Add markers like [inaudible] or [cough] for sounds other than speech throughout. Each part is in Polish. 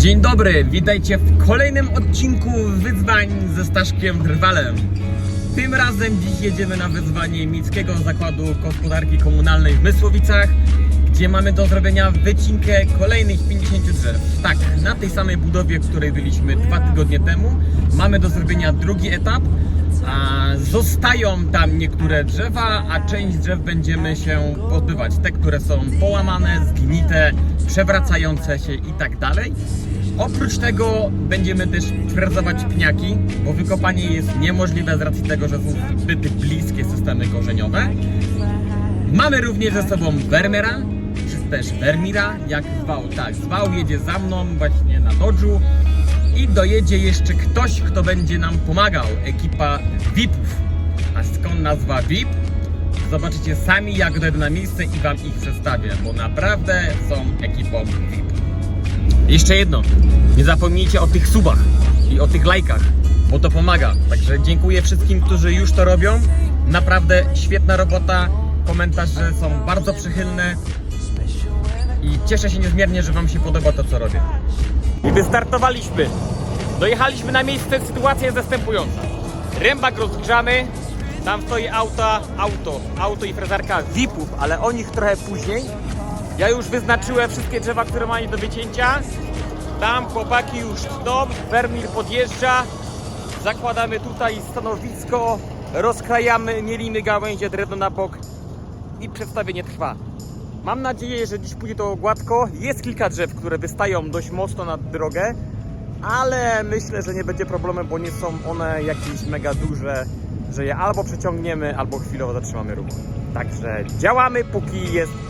Dzień dobry, witajcie w kolejnym odcinku wyzwań ze Staszkiem Drwalem. Tym razem dziś jedziemy na wyzwanie Miejskiego Zakładu Gospodarki Komunalnej w Mysłowicach, gdzie mamy do zrobienia wycinkę kolejnych 50 drzew. Tak, na tej samej budowie, w której byliśmy dwa tygodnie temu, mamy do zrobienia drugi etap. A zostają tam niektóre drzewa, a część drzew będziemy się pozbywać. Te, które są połamane, zgnite, przewracające się i tak dalej. Oprócz tego będziemy też frezować pniaki, bo wykopanie jest niemożliwe z racji tego, że są zbyt bliskie systemy korzeniowe. Mamy również ze sobą Vermeera, czy też Vermira, jak zwał. Tak, zwał jedzie za mną właśnie na Dodżu i dojedzie jeszcze ktoś, kto będzie nam pomagał. Ekipa VIP-ów. A skąd nazwa VIP? Zobaczycie sami, jak dojadę na miejsce i wam ich przedstawię, bo naprawdę są ekipą VIP. Jeszcze jedno, nie zapomnijcie o tych subach i o tych lajkach, bo to pomaga. Także dziękuję wszystkim, którzy już to robią. Naprawdę świetna robota, komentarze są bardzo przychylne i cieszę się niezmiernie, że Wam się podoba to, co robię. I wystartowaliśmy. Dojechaliśmy na miejsce, sytuacja jest następująca. Rębak rozgrzany, tam stoi auta, auto, auto i frezarka VIP-ów, ale o nich trochę później. Ja już wyznaczyłem wszystkie drzewa, które mają do wycięcia. Tam chłopaki już tną, Vermil podjeżdża. Zakładamy tutaj stanowisko, rozkrajamy, mielimy gałęzie, drewno na bok i przedstawienie trwa. Mam nadzieję, że dziś pójdzie to gładko. Jest kilka drzew, które wystają dość mocno na drogę, ale myślę, że nie będzie problemu, bo nie są one jakieś mega duże, że je albo przeciągniemy, albo chwilowo zatrzymamy ruch. Także działamy, póki jest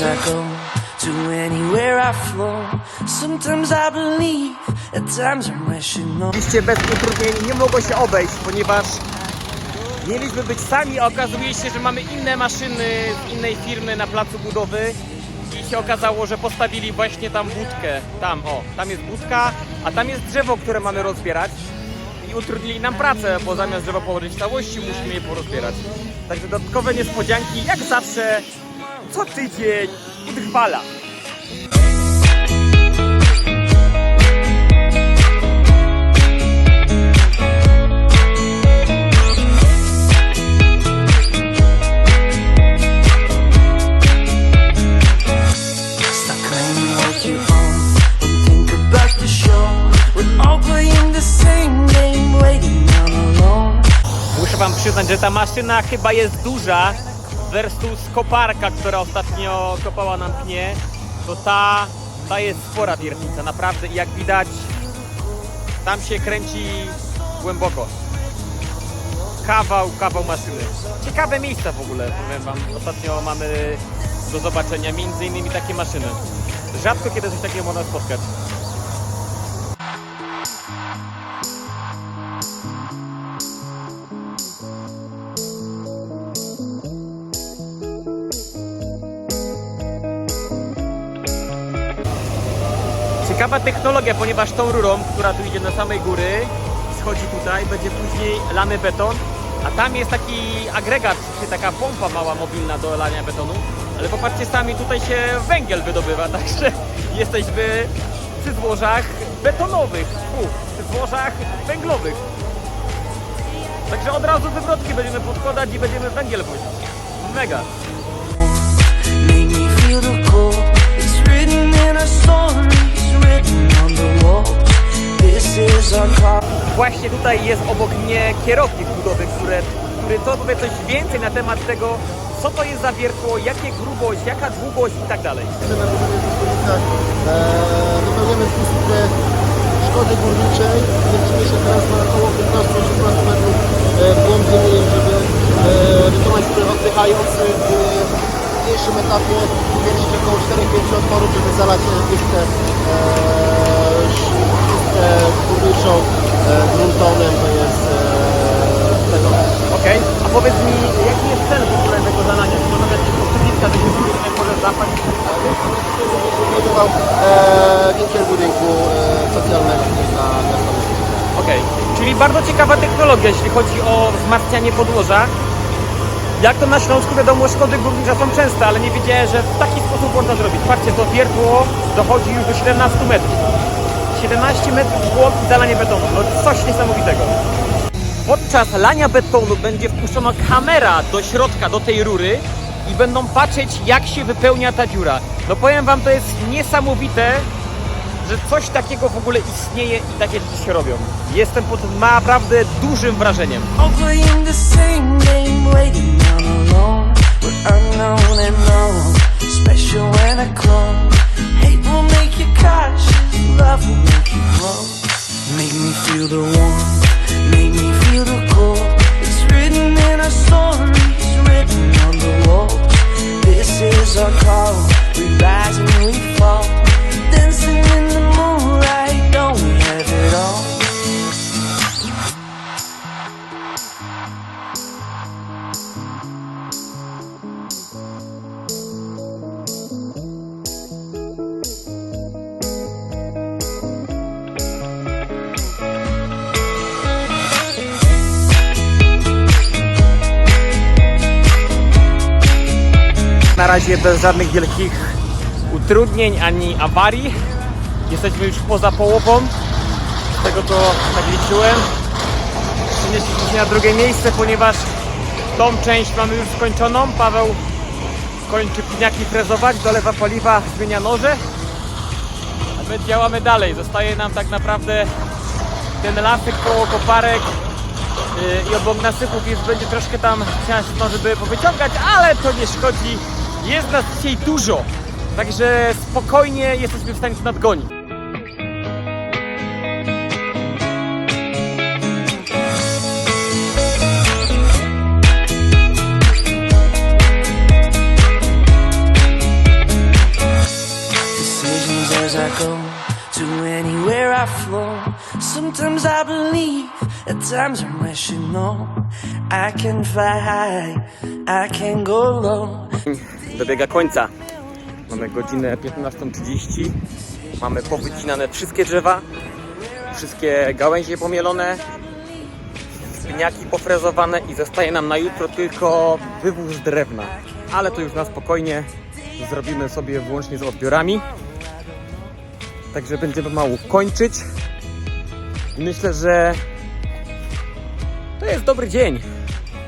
as I go to anywhere I flow. Sometimes I believe, at times I'm. Oczywiście bez utrudnień nie mogło się obejść, ponieważ mieliśmy być sami, a okazuje się, że mamy inne maszyny z innej firmy na placu budowy i się okazało, że postawili właśnie tam budkę. Tam, o, tam jest budka, a tam jest drzewo, które mamy rozbierać i utrudnili nam pracę, bo zamiast drzewa położyć w całości, musimy je porozbierać. Także dodatkowe niespodzianki, jak zawsze, co tydzień utrwala. Muszę wam przyznać, że ta maszyna chyba jest duża versus koparka, która ostatnio kopała nam pnie, to ta, ta jest spora wiertnica, naprawdę i jak widać tam się kręci głęboko. Kawał, kawał maszyny. Ciekawe miejsca w ogóle, powiem wam. Ostatnio mamy do zobaczenia między innymi takie maszyny. Rzadko kiedy coś takiego można spotkać. Ciekawa technologia, ponieważ tą rurą, która tu idzie na samej góry, schodzi tutaj, będzie później lany beton, a tam jest taki agregat, czy taka pompa mała mobilna do lania betonu. Ale popatrzcie sami, tutaj się węgiel wydobywa, [laughs] także jesteśmy przy złożach betonowych, u, przy złożach węglowych. Także od razu wywrotki będziemy podkładać i będziemy węgiel wozić. Mega. Make me feel the cold. It's written in Właśnie tutaj jest obok mnie kierownik budowy, które, który to powie coś więcej na temat tego, co to jest za wiertło, jakie grubość, jaka długość i tak dalej. wypełniamy pustkę szkody górniczej. Mieścimy się teraz na około 15-16 metrów e, w głębi, żeby e, wykonać oddychający w mniejszym etapie, mierzyć około 4-5 otworów, żeby zalać pustkę, e, górniczą e, gruntonem, to jest e, tego Okej, a powiedz mi, jaki jest cel w ogóle tego zadania? Czy można dać odpowiednika, że się tutaj może zapaść? budował e, winkiel budynku e, socjalnego dla miasta. Okej, czyli bardzo ciekawa technologia, jeśli chodzi o wzmacnianie podłoża. Jak to na Śląsku wiadomo, szkody górnicze są częste, ale nie wiedziałem, że w taki sposób można zrobić. Patrzcie, to wiertło dochodzi już do 17 metrów. 17 metrów głąb i zalanie betonu. No coś niesamowitego. Podczas lania betonu będzie wpuszczona kamera do środka, do tej rury i będą patrzeć, jak się wypełnia ta dziura. No powiem Wam, to jest niesamowite, że coś takiego w ogóle istnieje i takie rzeczy się robią. Jestem pod naprawdę dużym wrażeniem. We're unknown and known, special a clone. Hate will make you cautious, love will make you. Make me feel the warmth, make me feel the cold. It's written in our stories, written on the walls. This is our call, razie bez żadnych wielkich utrudnień ani awarii. Jesteśmy już poza połową. Z tego to tak liczyłem. Przenieśliśmy się na drugie miejsce, ponieważ tą część mamy już skończoną. Paweł kończy pniaki frezować, dolewa paliwa, zmienia noże. A my działamy dalej. Zostaje nam tak naprawdę ten lasek koło koparek yy, i obok nasypów już będzie troszkę tam ciasno, żeby powyciągać, ale to nie szkodzi. Jest nas dzisiaj dużo, także spokojnie jesteśmy w stanie to nadgonić. Sometimes I believe, at times I'm. I can fly high, I can go low. Dobiega końca. Mamy godzinę 15.30. Mamy powycinane wszystkie drzewa, wszystkie gałęzie pomielone, pniaki pofrezowane i zostaje nam na jutro tylko wywóz drewna. Ale to już na spokojnie zrobimy sobie wyłącznie z odbiorami. Także będziemy mało kończyć. Myślę, że to jest dobry dzień.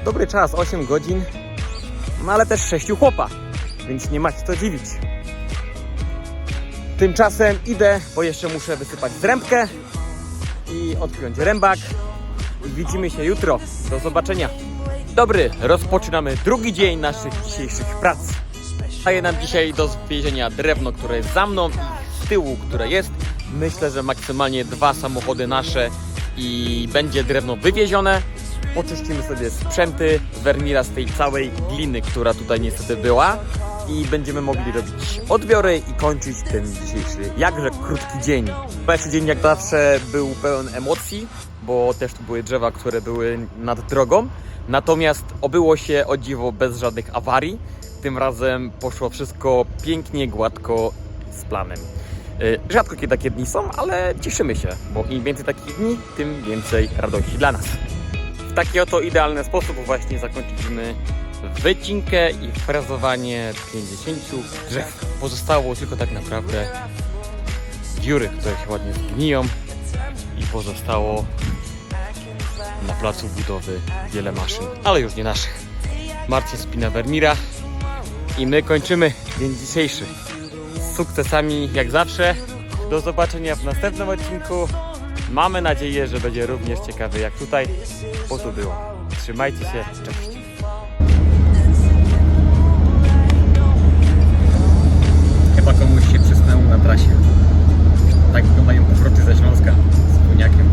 Dobry czas, 8 godzin. No ale też 6 chłopa, więc nie ma co dziwić. Tymczasem idę, bo jeszcze muszę wysypać zrębkę i odpiąć rębak. Widzimy się jutro. Do zobaczenia. Dobry, rozpoczynamy drugi dzień naszych dzisiejszych prac. Daje nam dzisiaj do zwiezienia drewno, które jest za mną i z tyłu, które jest. Myślę, że maksymalnie dwa samochody nasze i będzie drewno wywiezione. Poczyścimy sobie sprzęty z Vermira z tej całej gliny, która tutaj niestety była i będziemy mogli robić odbiory i kończyć ten dzisiejszy jakże krótki dzień. Pierwszy dzień jak zawsze był pełen emocji, bo też tu były drzewa, które były nad drogą. Natomiast obyło się o dziwo bez żadnych awarii. Tym razem poszło wszystko pięknie, gładko, z planem. Y, Rzadko kiedy takie dni są, ale cieszymy się, bo im więcej takich dni, tym więcej radości dla nas. W taki oto idealny sposób właśnie zakończyliśmy wycinkę i frezowanie 50 drzew. Pozostało tylko tak naprawdę dziury, które się ładnie zgniją i pozostało na placu budowy wiele maszyn, ale już nie naszych. Marcin spina Vermira i my kończymy dzień dzisiejszy z sukcesami jak zawsze. Do zobaczenia w następnym odcinku. Mamy nadzieję, że będzie również ciekawy jak tutaj, bo tu było. Trzymajcie się, cześć! Chyba komuś się przysnęło na trasie. Tak to mają powroty ze Śląska z koniakiem.